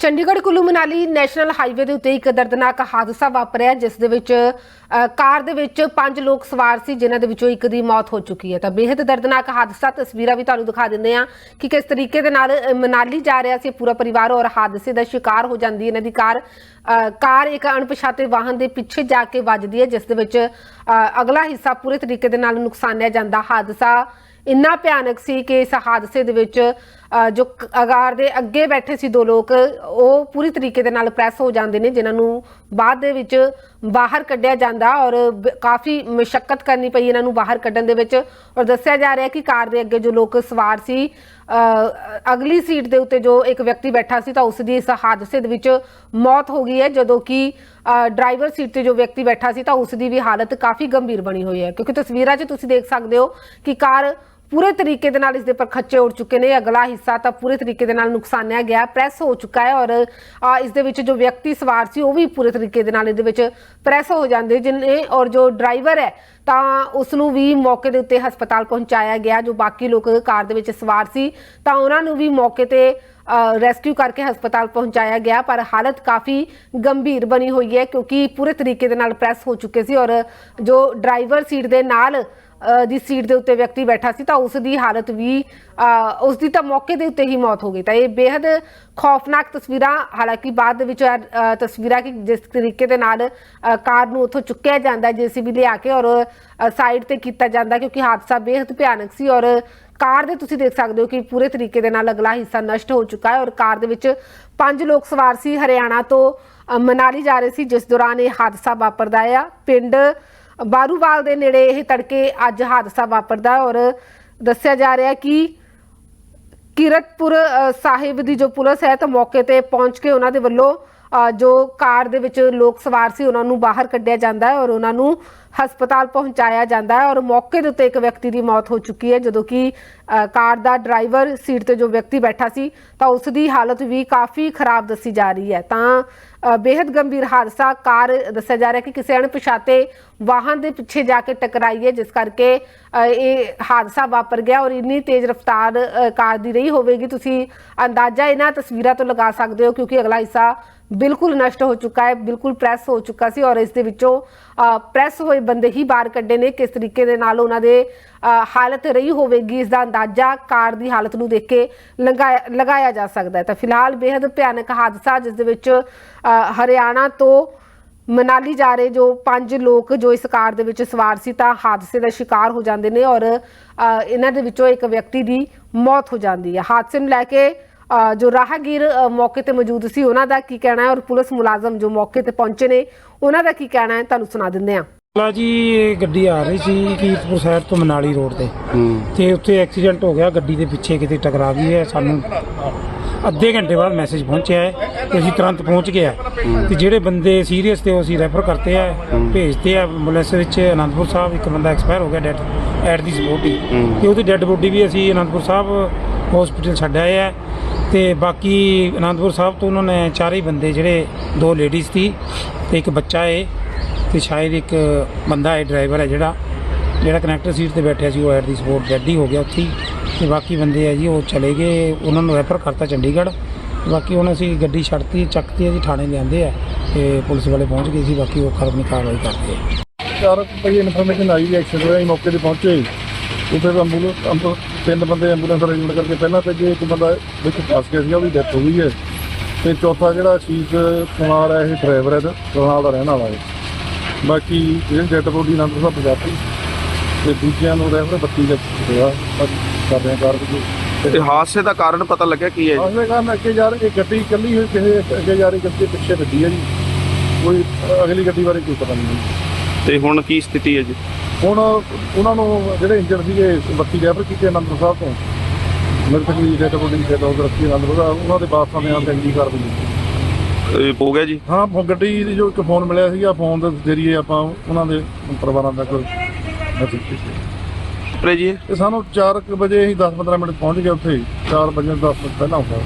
Chandigarh Kullu Manali national highway ਦੇ ਉੱਤੇ ਇੱਕ ਦਰਦਨਾਕ ਹਾਦਸਾ ਵਾਪਰਿਆ ਜਿਸ ਦੇ ਵਿੱਚ ਕਾਰ ਦੇ ਵਿੱਚ ਪੰਜ ਲੋਕ ਸਵਾਰ ਸੀ ਜਿਨ੍ਹਾਂ ਦੇ ਵਿੱਚੋਂ ਇੱਕ ਦੀ ਮੌਤ ਹੋ ਚੁੱਕੀ ਹੈ। ਤਾਂ ਬੇहद ਦਰਦਨਾਕ ਹਾਦਸਾ ਤਸਵੀਰਾਂ ਵੀ ਤੁਹਾਨੂੰ ਦਿਖਾ ਦਿੰਦੇ ਆ ਕਿ ਕਿਸ ਤਰੀਕੇ ਦੇ ਨਾਲ ਮਨਾਲੀ ਜਾ ਰਿਹਾ ਸੀ। ਪੂਰਾ ਪਰਿਵਾਰ ਔਰ ਹਾਦਸੇ ਦਾ ਸ਼ਿਕਾਰ ਹੋ ਜਾਂਦੀ ਇਹਨਾਂ ਦੀ ਕਾਰ ਕਾਰ ਇੱਕ ਅਣਪਛਾਤੇ ਵਾਹਨ ਦੇ ਪਿੱਛੇ ਜਾ ਕੇ ਵੱਜਦੀ ਹੈ ਜਿਸ ਦੇ ਵਿੱਚ ਅ, ਅਗਲਾ ਹਿੱਸਾ ਪੂਰੇ ਤਰੀਕੇ ਦੇ ਨਾਲ ਨੁਕਸਾਨਿਆ ਜਾਂਦਾ। ਹਾਦਸਾ ਇੰਨਾ ਭਿਆਨਕ ਸੀ ਕਿ ਇਸ ਹਾਦਸੇ ਦੇ ਵਿੱਚ ਜੋ ਅਗਾਰ ਦੇ ਅੱਗੇ ਬੈਠੇ ਸੀ ਦੋ ਲੋਕ ਉਹ ਪੂਰੀ ਤਰੀਕੇ ਦੇ ਨਾਲ ਪ੍ਰੈਸ ਹੋ ਜਾਂਦੇ ਨੇ ਜਿਨ੍ਹਾਂ ਨੂੰ ਬਾਅਦ ਦੇ ਵਿੱਚ ਬਾਹਰ ਕੱਢਿਆ ਜਾਂਦਾ ਔਰ ਕਾਫੀ ਮੁਸ਼ਕਲ ਕਰਨੀ ਪਈ ਇਹਨਾਂ ਨੂੰ ਬਾਹਰ ਕੱਢਣ ਦੇ ਵਿੱਚ ਔਰ ਦੱਸਿਆ ਜਾ ਰਿਹਾ ਕਿ ਕਾਰ ਦੇ ਅੱਗੇ ਜੋ ਲੋਕ ਸਵਾਰ ਸੀ ਅ, ਅਗਲੀ ਸੀਟ ਦੇ ਉੱਤੇ ਜੋ ਇੱਕ ਵਿਅਕਤੀ ਬੈਠਾ ਸੀ ਤਾਂ ਉਸ ਦੀ ਇਸ ਹਾਦਸੇ ਦੇ ਵਿੱਚ ਮੌਤ ਹੋ ਗਈ ਹੈ। ਜਦੋਂ ਕਿ ਅ, ਡਰਾਈਵਰ ਸੀਟ ਤੇ ਜੋ ਵਿਅਕਤੀ ਬੈਠਾ ਸੀ ਤਾਂ ਉਸ ਦੀ ਵੀ ਹਾਲਤ ਕਾਫੀ ਗੰਭੀਰ ਬਣੀ ਹੋਈ ਹੈ। ਕਿਉਂਕਿ ਤਸਵੀਰਾਂ 'ਚ ਤੁਸੀਂ ਦੇਖ ਸਕਦੇ ਹੋ ਕਿ ਕਾਰ ਪੂਰੇ ਤਰੀਕੇ ਦੇ ਨਾਲ ਇਸ ਦੇ ਪਰ ਖੱਚੇ ਉੱਡ ਚੁੱਕੇ ਨੇ। ਅਗਲਾ ਹਿੱਸਾ ਤਾਂ ਪੂਰੇ ਤਰੀਕੇ ਦੇ ਨਾਲ ਨੁਕਸਾਨਿਆ ਗਿਆ ਪ੍ਰੈਸ ਹੋ ਚੁੱਕਾ ਹੈ ਔਰ ਅ, ਇਸ ਦੇ ਵਿੱਚ ਜੋ ਵਿਅਕਤੀ ਸਵਾਰ ਸੀ ਉਹ ਵੀ ਪੂਰੇ ਤਰੀਕੇ ਦੇ ਨਾਲ ਇਹਦੇ ਵਿੱਚ ਪ੍ਰੈਸ ਹੋ ਜਾਂਦੇ ਜਿਨੇ ਔਰ ਜੋ ਡਰਾਈਵਰ ਹੈ ਤਾਂ ਉਸ ਨੂੰ ਵੀ ਮੌਕੇ ਦੇ ਉੱਤੇ ਹਸਪਤਾਲ ਪਹੁੰਚਾਇਆ ਗਿਆ। ਜੋ ਬਾਕੀ ਲੋਕ ਕਾਰ ਦੇ ਵਿੱਚ ਸਵਾਰ ਸੀ ਤਾਂ ਉਹਨਾਂ ਨੂੰ ਵੀ ਮੌਕੇ ਤੇ ਰੈਸਕਿਊ ਕਰਕੇ ਹਸਪਤਾਲ ਪਹੁੰਚਾਇਆ ਗਿਆ। ਪਰ ਹਾਲਤ ਕਾਫੀ ਗੰਭੀਰ ਬਣੀ ਹੋਈ ਹੈ ਕਿਉਂਕਿ ਪੂਰੇ ਤਰੀਕੇ ਦੇ ਨਾਲ ਪ੍ਰੈਸ ਹੋ ਚੁੱਕੇ ਸੀ ਔਰ ਜੋ ਡਰਾਈਵਰ ਸੀਟ ਦੇ ਨਾਲ ਦੀ ਸੀਟ ਦੇ ਉੱਤੇ ਵਿਅਕਤੀ ਬੈਠਾ ਸੀ ਤਾਂ ਉਸ ਦੀ ਹਾਲਤ ਵੀ ਉਸ ਦੀ ਤਾਂ ਮੌਕੇ ਦੇ ਉੱਤੇ ਹੀ ਮੌਤ ਹੋ ਗਈ। ਤਾਂ ਇਹ ਬੇहद ਖੌਫਨਾਕ ਤਸਵੀਰਾਂ, ਹਾਲਾਂਕਿ ਬਾਅਦ ਦੇ ਵਿੱਚ ਤਸਵੀਰਾਂ ਕਿ ਜਿਸ ਤਰੀਕੇ ਦੇ ਨਾਲ ਕਾਰ ਨੂੰ ਉੱਥੋਂ ਚੁੱਕਿਆ ਜਾਂਦਾ ਜੀਸੀਬੀ ਲਿਆ ਕੇ ਔਰ ਸਾਈਡ ਤੇ ਕੀਤਾ ਜਾਂਦਾ ਕਿਉਂਕਿ ਹਾਦਸਾ ਬੇहद ਭਿਆਨਕ ਸੀ ਔਰ ਕਾਰ ਦੇ ਤੁਸੀਂ ਦੇਖ ਸਕਦੇ ਹੋ ਕਿ ਪੂਰੇ ਤਰੀਕੇ ਦੇ ਨਾਲ ਅਗਲਾ ਹਿੱਸਾ ਨਸ਼ਟ ਹੋ ਚੁੱਕਾ ਹੈ ਔਰ ਕਾਰ ਦੇ ਵਿੱਚ ਪੰਜ ਲੋਕ ਸਵਾਰ ਸੀ। ਹਰਿਆਣਾ ਤੋਂ ਮਨਾਲੀ ਜਾ ਰਹੇ ਸੀ, ਜਿਸ ਦੌਰਾਨ ਇਹ ਹਾਦਸਾ ਵਾਪਰਦਾ ਆ ਪਿੰਡ ਬਾਰੂਵਾਲ ਦੇ ਨੇੜੇ ਇਹ ਤੜਕੇ ਅੱਜ ਹਾਦਸਾ ਵਾਪਰਦਾ ਔਰ ਦੱਸਿਆ ਜਾ ਰਿਹਾ ਕਿ ਕਿਰਤਪੁਰ ਸਾਹਿਬ ਦੀ ਜੋ ਪੁਲਿਸ ਹੈ ਤਾਂ ਮੌਕੇ ਤੇ ਪਹੁੰਚ ਕੇ ਉਹਨਾਂ ਦੇ ਵੱਲੋਂ ਜੋ ਕਾਰ ਦੇ ਵਿੱਚ ਲੋਕ ਸਵਾਰ ਸੀ ਉਹਨਾਂ ਨੂੰ ਬਾਹਰ ਕੱਢਿਆ ਜਾਂਦਾ ਹੈ ਔਰ ਉਹਨਾਂ ਨੂੰ ਹਸਪਤਾਲ ਪਹੁੰਚਾਇਆ ਜਾਂਦਾ ਹੈ ਔਰ ਮੌਕੇ ਦੇ ਉੱਤੇ ਇੱਕ ਵਿਅਕਤੀ ਦੀ ਮੌਤ ਹੋ ਚੁੱਕੀ ਹੈ। ਜਦੋਂ ਕਿ ਅ, ਕਾਰ ਦਾ ਡਰਾਈਵਰ ਸੀਟ ਤੇ ਜੋ ਵਿਅਕਤੀ ਬੈਠਾ ਸੀ ਤਾਂ ਉਸ ਦੀ ਹਾਲਤ ਵੀ ਕਾਫੀ ਖਰਾਬ ਦੱਸੀ ਜਾ ਰਹੀ ਹੈ। ਤਾਂ ਬੇहद ਗੰਭੀਰ ਹਾਦਸਾ। ਕਾਰ ਦੱਸਿਆ ਜਾ ਰਿਹਾ ਕਿ ਕਿਸੇ ਅਣਪਛਾਤੇ ਵਾਹਨ ਦੇ ਪਿੱਛੇ ਜਾ ਕੇ ਟਕਰਾਈ ਹੈ, ਜਿਸ ਕਰਕੇ ਇਹ ਹਾਦਸਾ ਵਾਪਰ ਗਿਆ ਔਰ ਇੰਨੀ ਤੇਜ਼ ਰਫ਼ਤਾਰ ਕਾਰ ਦੀ ਰਹੀ ਹੋਵੇਗੀ। ਤੁਸੀਂ ਅੰਦਾਜ਼ਾ ਇਹਨਾਂ ਤਸਵੀਰਾਂ ਤੋਂ ਲਗਾ ਸਕਦੇ ਹੋ, ਕਿਉਂਕਿ ਅਗਲਾ ਹਿੱਸਾ ਬਿਲਕੁਲ ਨਸ਼ਟ ਹੋ ਚੁੱਕਾ ਹੈ, ਬਿਲਕੁਲ ਪ੍ਰੈਸ ਹੋ ਚੁੱਕਾ ਸੀ ਔਰ ਇਸ ਦੇ ਵਿੱਚੋਂ ਪ੍ਰੈਸ ਹੋਏ ਬੰਦੇ ਹੀ ਬਾਹਰ ਕੱਢੇ ਨੇ। ਕਿਸ ਤਰੀਕੇ ਦੇ ਨਾਲ ਉਹਨਾਂ ਦੇ ਹਾਲਤ ਰਹੀ ਹੋਵੇਗੀ, ਇਸ ਦਾ ਅੰਦਾਜ਼ਾ ਕਾਰ ਦੀ ਹਾਲਤ ਨੂੰ ਦੇਖ ਕੇ ਲਗਾਇਆ ਜਾ ਸਕਦਾ ਹੈ। ਤਾਂ ਫਿਲਹਾਲ ਬੇहद ਭਿਆਨਕ ਹਾਦਸਾ, ਜਿਸ ਦੇ ਵਿੱਚ ਹਰਿਆਣਾ ਤੋਂ ਮਨਾਲੀ ਜਾ ਰਹੇ ਜੋ ਪੰਜ ਲੋਕ ਜੋ ਇਸ ਕਾਰ ਦੇ ਵਿੱਚ ਸਵਾਰ ਸੀ ਤਾਂ ਹਾਦਸੇ ਦਾ ਸ਼ਿਕਾਰ ਹੋ ਜਾਂਦੇ ਨੇ ਔਰ ਇਹਨਾਂ ਦੇ ਵਿੱਚੋਂ ਇੱਕ ਵਿਅਕਤੀ ਦੀ ਮੌਤ ਹੋ ਜਾਂਦੀ ਹੈ। ਹਾਦਸੇ ਨੂੰ ਲੈ ਕੇ ਜੋ ਰਾਹਗੀਰ ਮੌਕੇ ਤੇ ਮੌਜੂਦ ਸੀ ਉਹਨਾਂ ਦਾ ਕੀ ਕਹਿਣਾ ਹੈ ਔਰ ਪੁਲਿਸ ਮੁਲਾਜ਼ਮ ਜੋ ਮੌਕੇ ਤੇ ਪਹੁੰਚੇ ਨੇ ਉਹਨਾਂ ਦਾ ਕੀ ਕਹਿਣਾ ਹੈ ਤੁਹਾਨੂੰ ਸੁਣਾ ਦਿੰਦੇ ਹਾਂ। ਲਾ ਜੀ ਇਹ ਗੱਡੀ ਆ ਰਹੀ ਸੀ ਕੀਰਤਪੁਰ ਸਾਈਡ ਤੋਂ ਮਨਾਲੀ ਰੋਡ ਤੇ। ਤੇ ਉੱਥੇ ਐਕਸੀਡੈਂਟ ਹੋ ਗਿਆ ਗੱਡੀ ਦੇ ਪਿੱਛੇ ਕਿਤੇ ਟਕਰਾ ਗਈ ਹੈ ਸਾਨੂੰ ਅੱਧੇ ਘੰਟੇ ਬਾਅਦ ਮੈਸੇਜ ਪਹੁੰਚਿਆ ਹੈ ਤੇ ਅਸੀਂ ਤੁਰੰਤ ਪਹੁੰਚ ਗਏ ਹਾਂ। ਤੇ ਜਿਹੜੇ ਬੰਦੇ ਸੀਰੀਅਸ ਤੇ ਉਹ ਅਸੀਂ ਰੈਫਰ ਕਰਤੇ ਆ, ਭੇਜਤੇ ਆ ਐਂਬੂਲੈਂਸ ਵਿੱਚ, ਅਨੰਦਪੁਰ ਸਾਹਿਬ, ਇੱਕ ਬੰਦਾ ਐਕਸਪਾਇਰ ਹੋ ਗਿਆ ਡੈਡ ਐਟ ਦੀ ਸਪੋਰਟ ਹੀ ਤੇ ਉਹਦੀ ਡੈੱਡ ਬੋਡੀ ਵੀ ਅਸੀਂ ਅਨੰਦਪੁਰ ਸਾਹਿਬ ਹਸਪੀਟਲ ਛੱਡ ਆਏ ਆ। ਤੇ ਬਾਕੀ ਅਨੰਦਪੁਰ ਸਾਹਿਬ ਤੋਂ ਉਹਨਾਂ ਨੇ ਚਾਰੇ ਹੀ ਬੰਦੇ ਜਿਹੜੇ ਦੋ ਲੇਡੀਜ਼ ਸੀ ਤੇ ਇੱਕ ਬੱਚਾ ਏ, ਤੇ ਸ਼ਾਇਦ ਇੱਕ ਬੰਦਾ ਹੈ ਡਰਾਈਵਰ ਹੈ ਜਿਹੜਾ ਜਿਹੜਾ ਕਨੈਕਟਰ ਸੀਟ ਤੇ ਬੈਠਿਆ ਸੀ, ਉਹ ਐਟ ਦੀ ਸਪੋਰਟ ਡੈਡ ਹੀ ਹੋ ਗਿਆ ਉੱਥੇ ਹੀ। ਤੇ ਬਾਕੀ ਬੰਦੇ ਆ ਜੀ, ਉਹ ਚਲੇ ਗਏ, ਉਹਨਾਂ ਨੂੰ ਰੈਫਰ ਕਰਤਾ ਚੰਡੀਗੜ੍ਹ। ਬਾਕੀ ਹੁਣ ਅਸੀਂ ਗੱਡੀ ਛੱਡਤੀ, ਚੱਕਤੀ ਹੈ ਜੀ, ਥਾਣੇ ਲਿਆਂਦੇ ਆ ਤੇ ਪੁਲਿਸ ਵਾਲੇ ਪਹੁੰਚ ਗਏ ਸੀ, ਬਾਕੀ ਉਹ ਆਪਣੀ ਕਾਰਵਾਈ ਕਰਦੇ ਆ। ਚਾਰ ਕੁ ਇਨਫੋਰਮੇਸ਼ਨ ਆਈ ਵੀ ਐਕਸੀਡੈਂਟ ਹੋਇਆ, ਅਸੀਂ ਮੌਕੇ ਤੇ ਪਹੁੰਚੇ। ਉੱਥੇ ਐਂਬੂਲੈਂਸ ਅੰਬ ਤਿੰਨ ਬੰਦੇ ਐਂਬੂਲੈਂਸ ਅਰੇਂਜਮੈਂਟ ਕਰਕੇ ਪਹਿਲਾਂ ਤੇ ਜੇ ਇੱਕ ਬੰਦਾ ਵਿੱਚ ਫਸ ਗਿਆ ਸੀਗਾ, ਉਹਦੀ ਡੈਥ ਹੋ ਗਈ ਹੈ। ਤੇ ਚੌਥਾ ਜਿਹੜਾ ਸ਼ੀਸ਼ ਕੁਮਾਰ ਹੈ ਇਹ ਡਰਾਈਵਰ ਹੈ ਰੋਨਾਲ ਦਾ ਰਹਿਣ ਵਾਲਾ ਹੈ। ਬਾਕੀ ਜਿਹੜੀ ਡੈਡ ਬੋਡੀ ਨਾਲ ਤੋਂ ਪੰਜਾਬੀ ਤੇ ਦੂਜਿਆਂ ਨੂੰ ਰੈਫਰ 32 ਦੇ ਹੋਇਆ ਬਸ ਕਰਦੇ ਹਾਂ ਕਾਰਵਾਈ ਤੇ ਹਾਦਸੇ ਦਾ ਕਾਰਨ ਪਤਾ ਲੱਗਿਆ ਕੀ ਹੈ ਜੀ? ਆਸਲੇ ਕਾਰਨ ਅੱਗੇ ਜਾ ਰਹੀ ਇਹ ਗੱਡੀ ਇਕੱਲੀ ਹੋਈ ਕਿਸੇ ਅੱਗੇ ਜਾ ਰਹੀ ਗੱਡੀ ਪਿੱਛੇ ਵੱਡੀ ਹੈ ਜੀ। ਕੋਈ ਅਗਲੀ ਗੱਡੀ ਬਾਰੇ ਕੋਈ ਪਤਾ ਨਹੀਂ ਤੇ ਹੁਣ ਕੀ ਸਥਿਤੀ ਹੈ ਜੀ? ਹੁਣ ਉਹਨਾਂ ਨੂੰ ਜਿਹੜੇ ਇੰਜਰ ਸੀਗੇ ਬੱਤੀ ਰੈਫਰ ਕੀਤੇ ਅਨੰਦਪੁਰ ਸਾਹਿਬ ਤੋਂ। ਤੱਕ ਵੀ ਡੇਟਾ ਬੋਡੀ ਦੇ ਦੋ ਰੱਖੀ ਅਨੰਦਪੁਰ ਸਾਹਿਬ। ਉਹਨਾਂ ਦੇ ਵਾਰਸਾਂ ਦੇ ਨਾਲ ਚੰਗੀ ਕਰ ਦਿੰਦੀ ਇਹ ਹੋ ਗਿਆ ਜੀ? ਹਾਂ ਗੱਡੀ ਦੀ ਜੋ ਇੱਕ ਫੋਨ ਮਿਲਿਆ ਸੀਗਾ ਫੋਨ ਦੇ ਜ਼ਰੀਏ ਆਪਾਂ ਉਹਨਾਂ ਦੇ ਪਰਿਵਾਰਾਂ ਤੱਕ ਕੀਤੀ ਉਪਰੇ ਜੀ। ਸਾਨੂੰ 4 ਵਜੇ ਹੀ 10-15 ਮਿੰਟ ਪਹੁੰਚ ਗਏ ਉੱਥੇ। 4 ਵਜੇ 10 ਮਿੰਟ ਪਹਿਲਾਂ ਹੁੰਦਾ